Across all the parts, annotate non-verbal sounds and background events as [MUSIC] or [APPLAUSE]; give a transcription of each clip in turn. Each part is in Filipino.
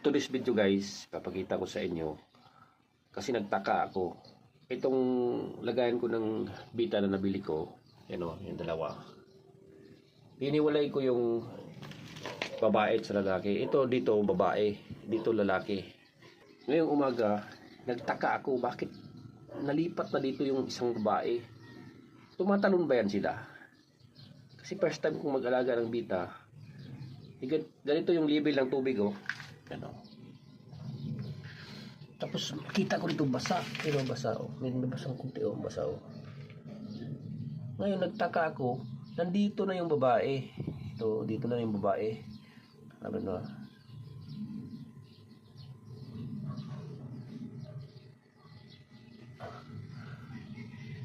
to this video guys, papakita ko sa inyo kasi nagtaka ako. Itong lagayan ko ng bita na nabili ko, yan o, yung dalawa. Iniwalay ko yung babae sa lalaki. Ito dito babae, dito lalaki. Ngayong umaga, nagtaka ako bakit nalipat na dito yung isang babae. Tumatalon ba yan sila? Kasi first time kong mag-alaga ng bita, gan- ganito yung level ng tubig oh. Ano? Tapos makita ko dito basa. Pero basa oh. May basang kunti oh. Basa oh. Ngayon nagtaka ako. Nandito na yung babae. Ito, dito na yung babae. Sabi na.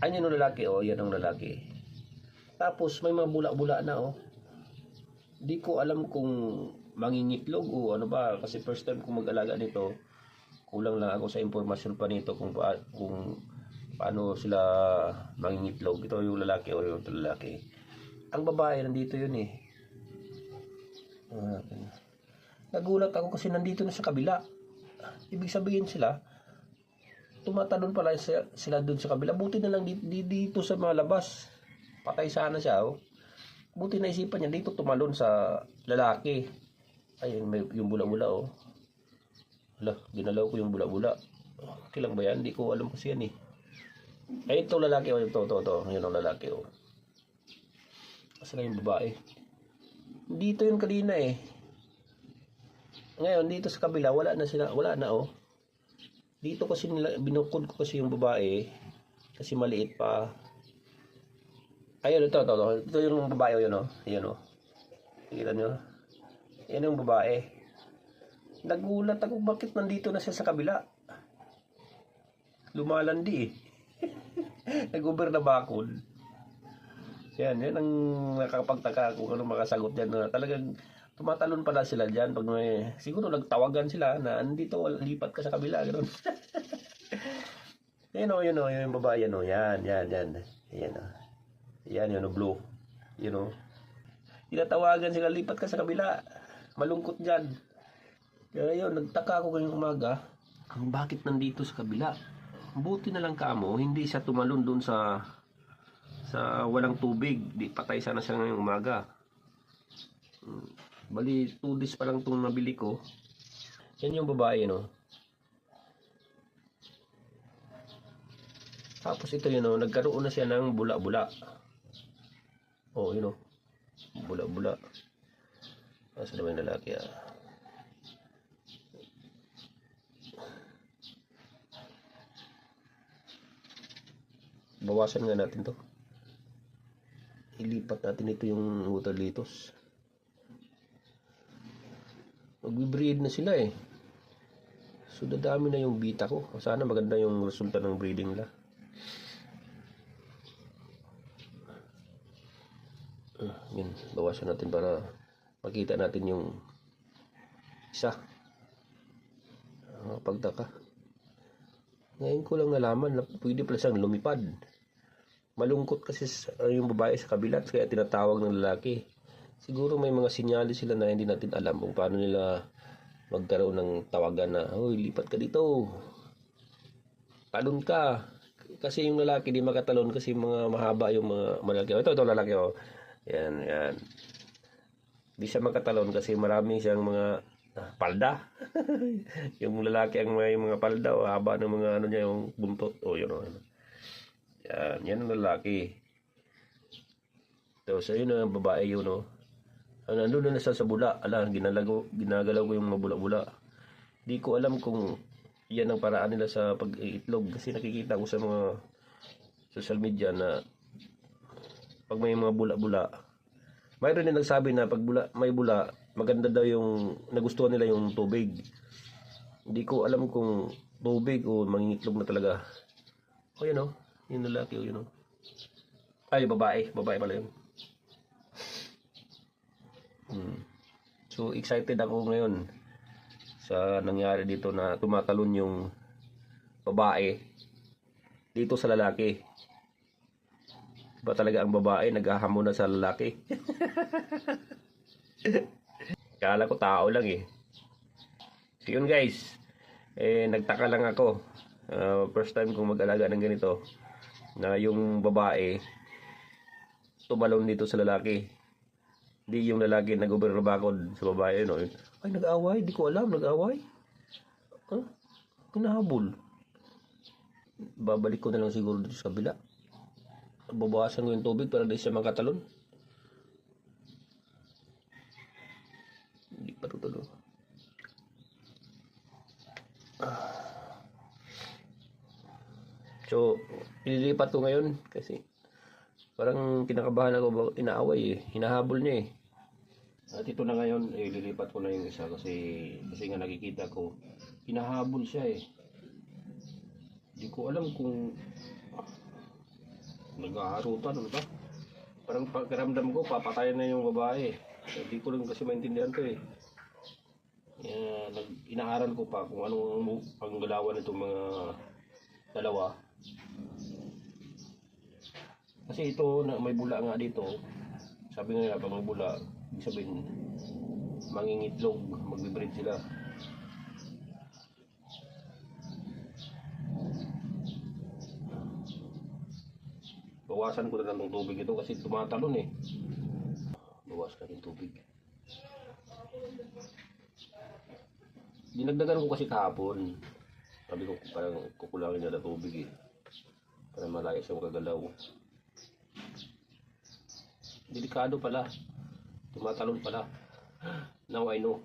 Ayan yung lalaki oh. Yan ang lalaki. Tapos may mga bula-bula na oh. Di ko alam kung mangingitlog o ano ba kasi first time kong mag-alaga nito. Kulang lang ako sa impormasyon pa nito kung pa, kung paano sila mangingitlog. Ito yung lalaki o yung lalaki. Ang babae nandito yun eh. Ah, nagulat ako kasi nandito na sa kabila. Ibig sabihin sila, tumatalon pala sila, sila dun sa kabila. Buti na lang dito, dito sa mga labas. Patay sana siya oh. Buti na isipan niya dito tumalon sa lalaki. Ayun, may yung bula-bula oh. Hala, ginalaw ko yung bula-bula. Okay lang ba yan? Hindi ko alam kasi yan eh. Ay, ito lalaki oh. Ito, ito, ito. Yun ang lalaki oh. Na yung babae? Dito yun kanina eh. Ngayon, dito sa kabila, wala na sila. Wala na oh. Dito kasi nila, binukod ko kasi yung babae. Kasi maliit pa. Ayun, ito, ito, ito. Ito yung babae, yun, oh. Yan, oh. Kita nyo? Yan yung babae. Nagulat ako, bakit nandito na siya sa kabila? Lumalandi, eh. [LAUGHS] Nag-over na bakod. Yan, yan ang nakakapagtaka kung ano makasagot dyan na talagang tumatalon pala sila dyan pag may, siguro nagtawagan sila na andito, lipat ka sa kabila, gano'n. [LAUGHS] yan o, yun o, yung babae, yan o, yan, yan, yan, yan o. Yan, yun o, blue. Yun o. Tinatawagan sila, lipat ka sa kabila. Malungkot dyan. Kaya yun, nagtaka ako ngayong umaga, bakit nandito sa kabila. Buti na lang kamo, hindi siya tumalon doon sa sa walang tubig. Di patay sana siya ngayong umaga. Hmm. Bali, 2 days pa lang itong nabili ko. Yan yung babae, no? Tapos ito yun, no? nagkaroon na siya ng bula-bula. Oh, yun, no? Bula-bula. Nasa naman yung lalaki, ah. Bawasan nga natin to. Ilipat natin ito yung water litos. Magbe-breed na sila eh. So dadami na yung bita ko. Sana maganda yung resulta ng breeding nila. Ah, yun, bawasan natin para makita natin yung isa. Ah, pagtaka. Ngayon ko lang nalaman na pwede pala siyang lumipad. Malungkot kasi sa- yung babae sa kabila kaya tinatawag ng lalaki. Siguro may mga sinyalis sila na hindi natin alam kung paano nila magkaroon ng tawagan na, Hoy, lipat ka dito. Talon ka. Kasi yung lalaki di makatalon kasi mga mahaba yung mga malaki. Ito, ito lalaki oh. Yan, yan. Di siya makatalon kasi marami siyang mga ah, palda. [LAUGHS] yung lalaki ang may mga palda o haba ng mga ano niya yung buntot o yun o. Yan, yan ang lalaki. So, so yun ang babae yun o. Ang nandun na siya sa bula. Ala, ginalago, ginagalaw ko yung mga bula-bula. Di ko alam kung yan ang paraan nila sa pag-iitlog. Kasi nakikita ko sa mga social media na pag may mga bula-bula, mayroon din nagsabi na pag bula, may bula, maganda daw yung nagustuhan nila yung tubig. Hindi ko alam kung tubig o mangingitlog na talaga. O yun o, yung lalaki o yun o. Ay, babae. Babae pala yun. Hmm. So, excited ako ngayon sa nangyari dito na tumatalon yung babae dito sa lalaki. Ba talaga ang babae naghahamon na sa lalaki? [LAUGHS] Kala ko tao lang eh. So yun guys, eh, nagtaka lang ako. Ah, first time kong mag-alaga ng ganito. Na yung babae, tumalon dito sa lalaki. Di yung lalaki nag-overbakod sa babae. No? Ay, nag-away. Di ko alam, nag-away. Huh? Kinahabol. Babalik ko na lang siguro dito sa kabila. Babawasan ko yung tubig para di siya makatalon. Hindi pa tutulo. So, ililipat ko ngayon kasi parang kinakabahan ako inaaway eh. Hinahabol niya eh. At ito na ngayon, ililipat ko na yung isa kasi kasi nga nakikita ko hinahabol siya eh. Hindi ko alam kung nag-aarutan ano? Parang pagkaramdam ko, papatayan na yung babae. Hindi ko lang kasi maintindihan to eh. Kaya, nag, inaaral ko pa kung anong ang galawan nitong mga dalawa. Kasi ito, na may bula nga dito. Sabi nga pag may bula, ibig sabihin, mangingitlog, magbe-breed sila. Bawasan ko na lang ng tubig ito kasi tumatalon eh. Bawas na yung tubig. Dinagdagan ko kasi kahapon. Sabi ko parang kukulangin na ng tubig eh. Para malaya siyang kagalaw. Delikado pala. Tumatalon pala. [GASPS] Now I know.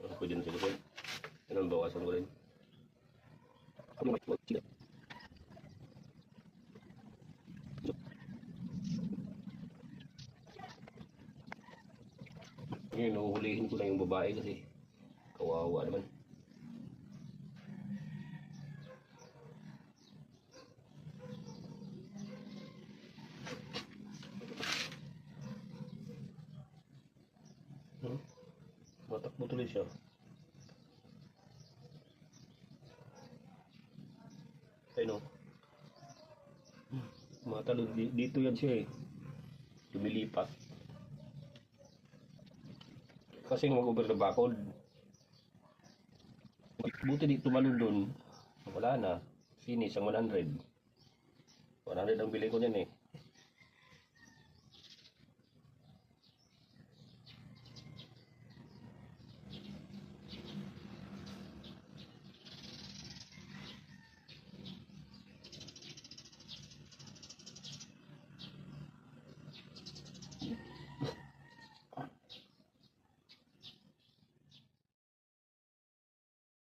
Ano ko dyan sa? Bawasan ko rin. Kami mag sila. Ngayon, nahuhulihin ko na yung babae kasi kawawa naman. Hmm? Matakbo tuloy siya. Ayun o. Matalon. Di- Dito yan siya eh. Lumilipat. Kasi mag-over na bakod. Buti di tumalon dun. Wala na. Finish ang 100. 100 ang bili ko niyan eh.